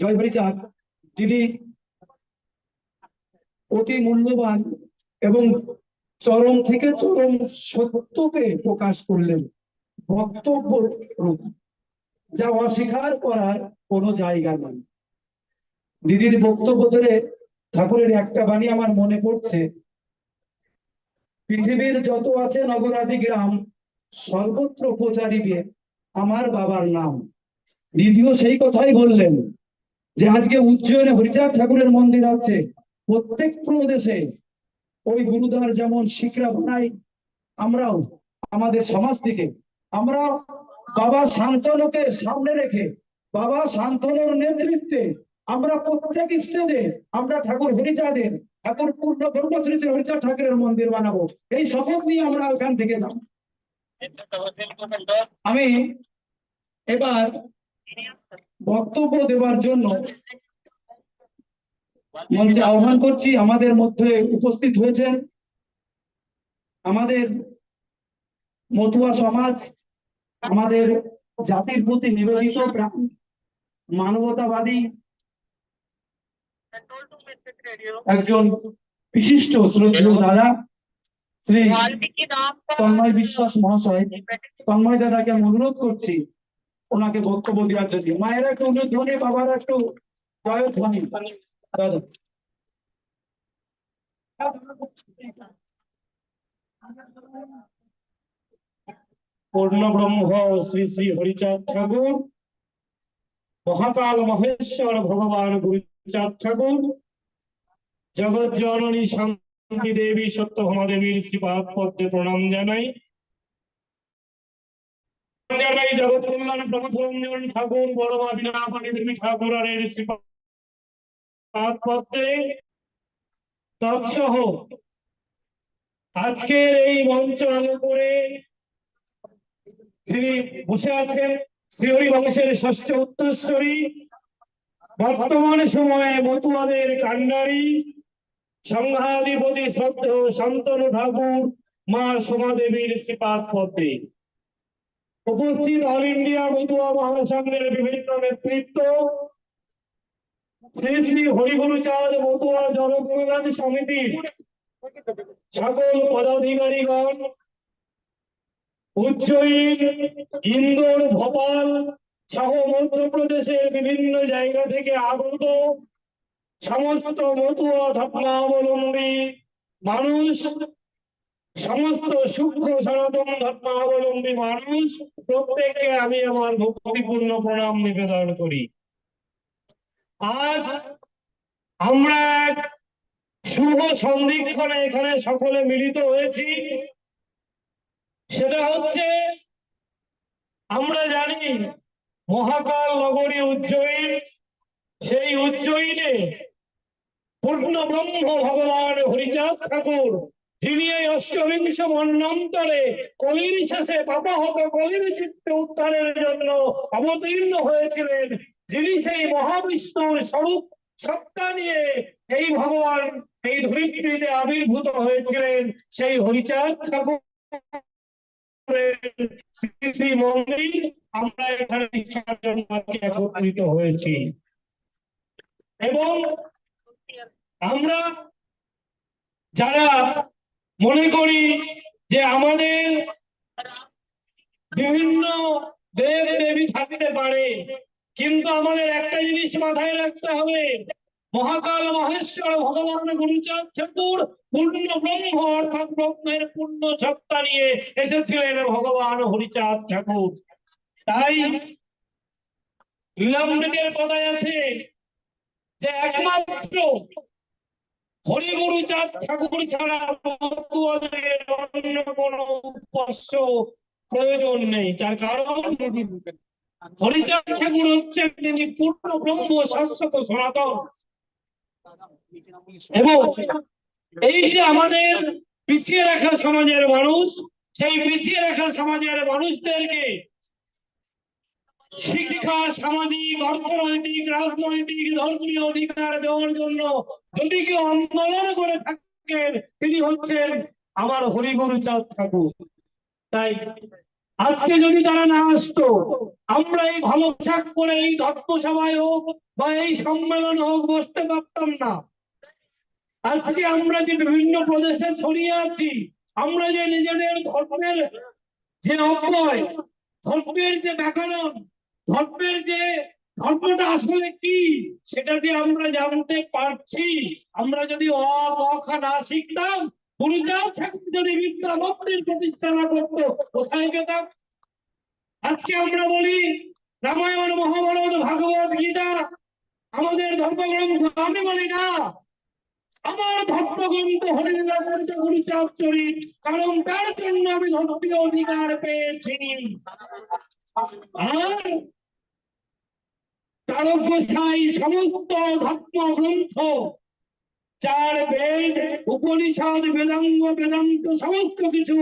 জয় হরিচাঁদ দিদি অতি মূল্যবান এবং চরম থেকে চরম সত্যকে প্রকাশ করলেন বক্তব্য যা অস্বীকার করার কোনো জায়গা নেই। দিদির বক্তব্য ধরে ঠাকুরের একটা বাণী আমার মনে পড়ছে, পৃথিবীর যত আছে নগরাদি গ্রাম, সর্বত্র প্রচারিবে আমার বাবার নাম। দিদিও সেই কথাই বললেন যে আজকে উজ্জয়নে হরিচাঁদ ঠাকুরের মন্দির আছে, প্রত্যেক প্রদেশে ওই গুরুদ্বার যেমন শিখরা বানাই, আমরাও আমাদের সমাজ থেকে, আমরা বাবা শান্তনুকে সামনে রেখে, বাবা শান্তনুর নেতৃত্বে আমরা প্রত্যেক স্টেজে আমরা ঠাকুর হরিচাঁদের, ঠাকুর পূর্ণ শ্রী হরিচাঁদ ঠাকুরের মন্দির বানাবো। এই শপথ নিয়ে আমরা ওখান থেকে যাব। আমি এবার বক্তব্য দেওয়ার জন্য মঞ্চে আহ্বান করছি, আমাদের মধ্যে উপস্থিত হয়েছে আমাদের মতুয়া সমাজ, আমাদের জাতির প্রতি নিবেদিত মানবতাবাদী একজন বিশিষ্ট শ্রদ্ধীয় দাদা, শ্রী তন্ময় বিশ্বাস মহাশয়। তন্ময় দাদাকে আমি অনুরোধ করছি, ওনাকে বক্তব্য দেওয়ার জন্য। মায়েরা একটু অনুরোধ ধ্বনি বাবার একটু জয় ধ্বনি। পূর্ণ ব্রহ্ম শ্রী শ্রী হরিচাঁদ ঠাকুর মহাকাল মহেশ্বর ভগবান গুরুচাঁদ ঠাকুর জগৎ জননী শান্তি দেবী সত্যভামা দেবীর শ্রীপাদ পদ্মে প্রণাম জানাই জানাই জগৎ কল্যাণ প্রমথরঞ্জন ঠাকুর বড় মা বিনাপানি দেবী ঠাকুরের শ্রীপাদ পদ্মে তৎসহ। আজকের এই মঞ্চ যিনি বসে আছেন বংশের ষষ্ঠ উত্তরস্বরী, বর্তমান সময়ে মতুয়াদের কান্ডারি সংঘাধিপতি শ্রদ্ধ শান্তনু ঠাকুর, মা সোমাদেবীর শ্রীপাদ পদ্মে। উপস্থিত অল ইন্ডিয়া মতুয়া মহাসংঘের বিভিন্ন নেতৃত্ব শ্রী শ্রী হরিগুরুচাঁদ মতুয়া জনকল্যাণ সমিতির সকল পদাধিকারীগণ উজ্জয়ীন ইন্দোর, ভোপাল সহ মধ্যপ্রদেশের বিভিন্ন জায়গা থেকে আগত সমস্ত মতুয়া ধর্মাবলম্বী মানুষ, সমস্ত সূক্ষ্ম সনাতন ধর্মাবলম্বী মানুষ, প্রত্যেককে আমি আমার ভক্তিপূর্ণ প্রণাম নিবেদন করি। আজ আমরা শুভ সন্ধিক্ষণে এখানে সকলে মিলিত হয়েছি। সেটা হচ্ছে, আমরা জানি মহাকাল নগরী উজ্জয়ীন। সেই উজ্জয়ীনে পূর্ণ ব্রহ্ম ভগবান হরিচাঁদ ঠাকুর, যিনি এই অষ্টবিংশ মন্বন্তরে কলির শেষে পাপাহত কলির চিত্তে উত্থানের জন্য অবতীর্ণ হয়েছিলেন যিনি সেই মহাবিষ্ণুর স্বরূপ সত্তা নিয়ে এই ভগবান এই ধরিত্রীতে আবির্ভূত হয়েছিলেন, সেই হরিচাঁদ ঠাকুর শ্রী শ্রী মন্দির আমরা এখানে একত্রিত হয়েছি। এবং আমরা যারা মনে করি যে আমাদের বিভিন্ন দেব দেবী থাকতে পারে কিন্তু আমাদের একটা জিনিস মাথায় রাখতে হবে। মহাকাল মহেশ্বর ভগবান গুরুচাঁদ ঠাকুর পূর্ণ ব্রহ্ম অর্থাৎ ব্রহ্মের পূর্ণ সত্তা নিয়ে এসেছিলেন ভগবান হরিচাঁদ ঠাকুর। তাই লীলামৃতের কথায় আছে যে একমাত্র হরিগুরুচাঁদ ঠাকুর ছাড়া অন্য কোনো উপাস্য প্রয়োজন নেই। তার কারণ হরিচাঁদ ঠাকুর হচ্ছেন তিনি ব্রহ্ম, শাশ্বত এই যে আমাদের পিছিয়ে রাখা সমাজের মানুষ, সেই পিছিয়ে রাখা সমাজের মানুষদেরকে শিক্ষা, সামাজিক, অর্থনৈতিক, রাজনৈতিক, ধর্মীয় অধিকার দেওয়ার জন্য যদি কেউ আন্দোলন করে থাকেন, তিনি হচ্ছেন আমার হরিগুরু চাঁদ ঠাকুর। তাই আজকে যদি তারা না আসতো, আমরা এই ভালো পোশাক করে এই ধর্ম ধর্মসভায় হোক বা এই সম্মেলন হোক, বসতে পারতাম না। আজকে আমরা যে বিভিন্ন প্রদেশে ছড়িয়ে আছি, আমরা যে নিজেদের ধর্মের যে অপয় ধর্মের যে ব্যাকরণ, ধর্মের যে ধর্মটা আসলে কি, সেটা যে আমরা জানতে পারছি, আমরা যদি অ না শিখতাম করতো আজকে আমরা বলি, রামায়ণ, মহাভারত, ভাগবত, গীতা, আমাদের ধর্মগ্রন্থ, আমি বলি না। আমার ধর্মগ্রন্থ হরিণগ্রন্থ গুরুচাঁদ চরিত, কারণ তার জন্য আমি ধর্মীয় অধিকার পেয়েছি। আর তারক গোসাই সমস্ত ধর্মগ্রন্থ চার বেদ, উপনিষদ, বেদাঙ্গ, বেদান্ত, সমস্ত কিছু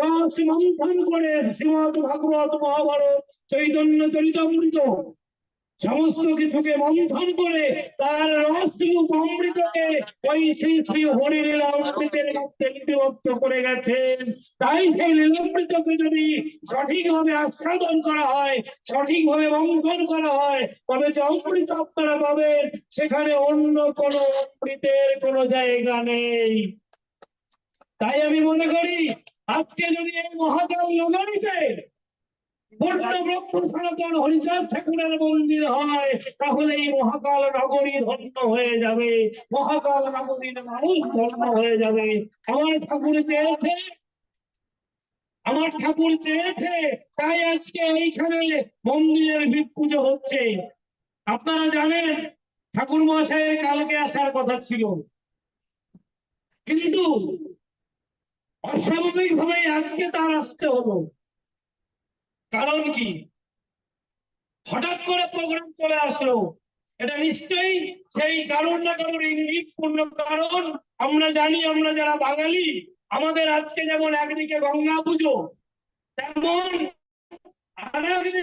রস মন্থন করে শ্রীমদ ভাগবত মহাভারত চৈতন্য চরিতামৃত সমস্ত কিছুকে মন্থন করে তার রসরূপ অমৃতকে ওই শ্রী শ্রী হরির অমৃতের মধ্যে লিপিবদ্ধ করে গেছেন তাই সেই লীলামৃতকে যদি সঠিকভাবে আস্বাদন করা হয়, সঠিকভাবে মন্থন করা হয়, তবে যে অমৃত আপনারা পাবেন, সেখানে অন্য কোনো অমৃতের কোনো জায়গা নেই। তাই আমি মনে করি, আজকে যদি এই মহাকাল নগরীতে সনাতন হরিচাঁদ ধন্য হয়ে যাবে। মহাকাল ধন্য হয়ে যাবে। আমার ঠাকুর আমার ঠাকুর চেয়েছে, তাই আজকে এইখানে মন্দিরের পুজো হচ্ছে। আপনারা জানেন ঠাকুর মশাইয়ের কালকে আসার কথা ছিল। কিন্তু অস্বাভাবিক ভাবে আজকে তার আসতে হলো। কারণ কি? হঠাৎ করে প্রোগ্রাম চলে আসলো। এটা নিশ্চয়ই সেই কারণ না কারণ ইঙ্গিতপূর্ণ কারণ। আমরা জানি, আমরা যারা বাঙালি, আমাদের আজকে যেমন একদিকে গঙ্গা পুজো, তেমন আরেকদিকে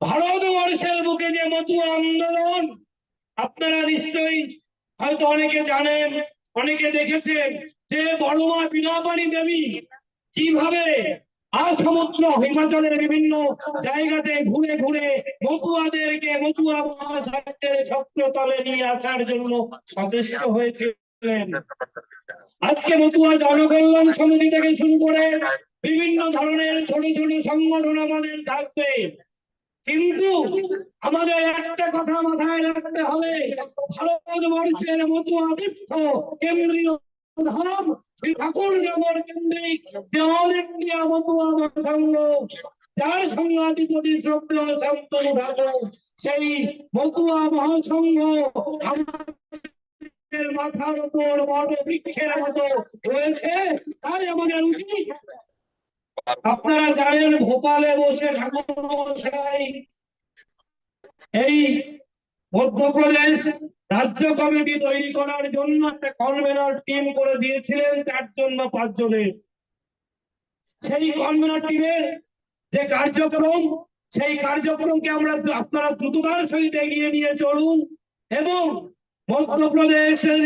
ভারতবর্ষের বুকে যে মতুয়া আন্দোলন, আপনারা নিশ্চয়ই হয়তো অনেকে জানেন, অনেকে দেখেছেন যে বড়মা বিনাপানি দেবী কীভাবে আসমুদ্র হিমাচলের বিভিন্ন জায়গাতে ঘুরে ঘুরে মতুয়াদেরকে মতুয়া মহাশয়ের ছত্রতলে নিয়ে আসার জন্য সচেষ্ট হয়েছিলেন। আজকে মতুয়া জনকল্যাণ সমিতি থেকে শুরু করে বিভিন্ন ধরনের ছোট ছোট সংগঠন আমাদের থাকবে। কিন্তু আমাদের একটা কথা মাথায় রাখতে হবে। ভারতবর্ষের মতুয়া তীর্থ কেন্দ্রীয় ধাম শ্রী ঠাকুরনগর কেন্দ্রিক যে অল ইন্ডিয়া যার শ্রদ্ধেয় শান্তনু ঠাকুর সেই মতুয়া মহাসংঘ মাথার উপর বড় বৃক্ষের মতো রয়েছে। তাই আমাদের উচিত আপনারা জানেন ভোপালে বসে এই মধ্যপ্রদেশ রাজ্য কমিটি তৈরি করার জন্য একটা কনভেনর টিম করে দিয়েছিলেন, চারজন বা পাঁচজনের। সেই কনভেনর টিমের যে কার্যক্রম, সেই কার্যক্রমকে আমরা আপনারা দ্রুততার সহিত এগিয়ে নিয়ে চলুন এবং মধ্যপ্রদেশের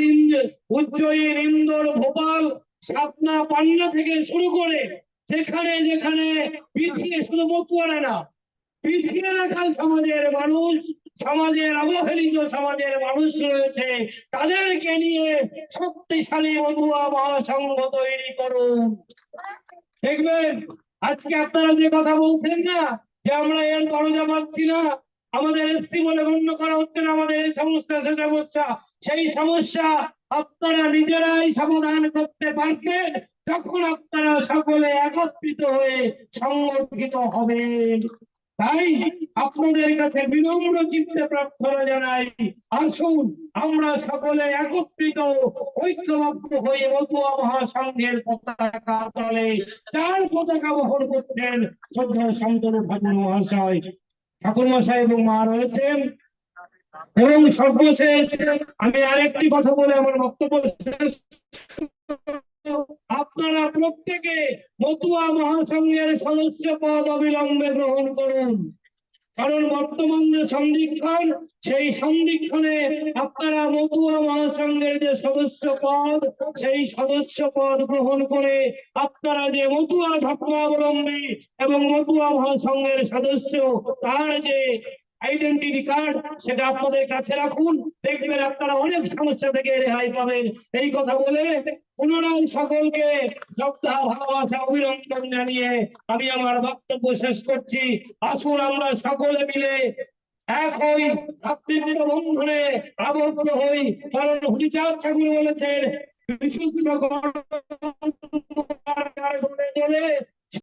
উজ্জয়িন ইন্দোর, ভোপাল, সাতনা, পান্না থেকে শুরু করে যেখানে যেখানে পিছিয়ে শুধু মতুয়ারা না, পিছিয়ে রাখা সমাজের মানুষ, সমাজের অবহেলিত সমাজের মানুষ রয়েছে। তাদেরকে নিয়ে শক্তিশালী মতুয়া মহাসংঘ তৈরি করুন। দেখবেন, আজকে আপনারা যে কথা বলছেন না, যে আমরা এর দরজা পাচ্ছি না, আমাদের এসছি বলে গণ্য করা হচ্ছে না, আমাদের এই সমস্যা সে সমস্যা, সেই সমস্যা আপনারা নিজেরাই সমাধান করতে পারবেন। যখন আপনারা সকলে একত্রিত হয়ে সংগঠিত হবেন, তাই আপনাদের কাছে বিনম্র চিত্তে প্রার্থনা জানাই, আসুন আমরা সকলে একত্রিত, ঐক্যবদ্ধ হয়ে মতুয়া মহাসংঘের পতাকা তলে চার পতাকা বহন করছেন শ্রদ্ধা শান্তনু ঠাকুর মহাশয় ঠাকুর মশাই এবং মা রয়েছেন এবং সর্বশেষ আমি আরেকটি কথা বলে আমার বক্তব্য শেষ। আপনারা প্রত্যেকে মতুয়া মহাসংঘের সদস্য পদ অবিলম্বে গ্রহণ করুন। কারণ বর্তমান যে সন্ধিক্ষণ সেই সন্ধিক্ষণে আপনারা মতুয়া মহাসংঘের যে সদস্য পদ, সেই সদস্য পদ গ্রহণ করে আপনারা যে মতুয়া ধর্মাবলম্বী এবং মতুয়া মহাসংঘের সদস্য, তার যে আইডেন্টিটি কার্ড সেটা আপনাদের কাছে রাখুন। দেখবেন আপনারা অনেক সমস্যা থেকে রেহাই পাবেন। এই কথা বলে পুনরায় সকলকে শ্রদ্ধা ভালোবাসা, অভিনন্দন জানিয়ে আমি আমার বক্তব্য শেষ করছি। আসুন আমরা সকলে মিলে এক হই ভাতৃত্ব বন্ধনে আবদ্ধ হই। কারণ হরিচাঁদ ঠাকুর বলেছেন, বিশুদ্ধ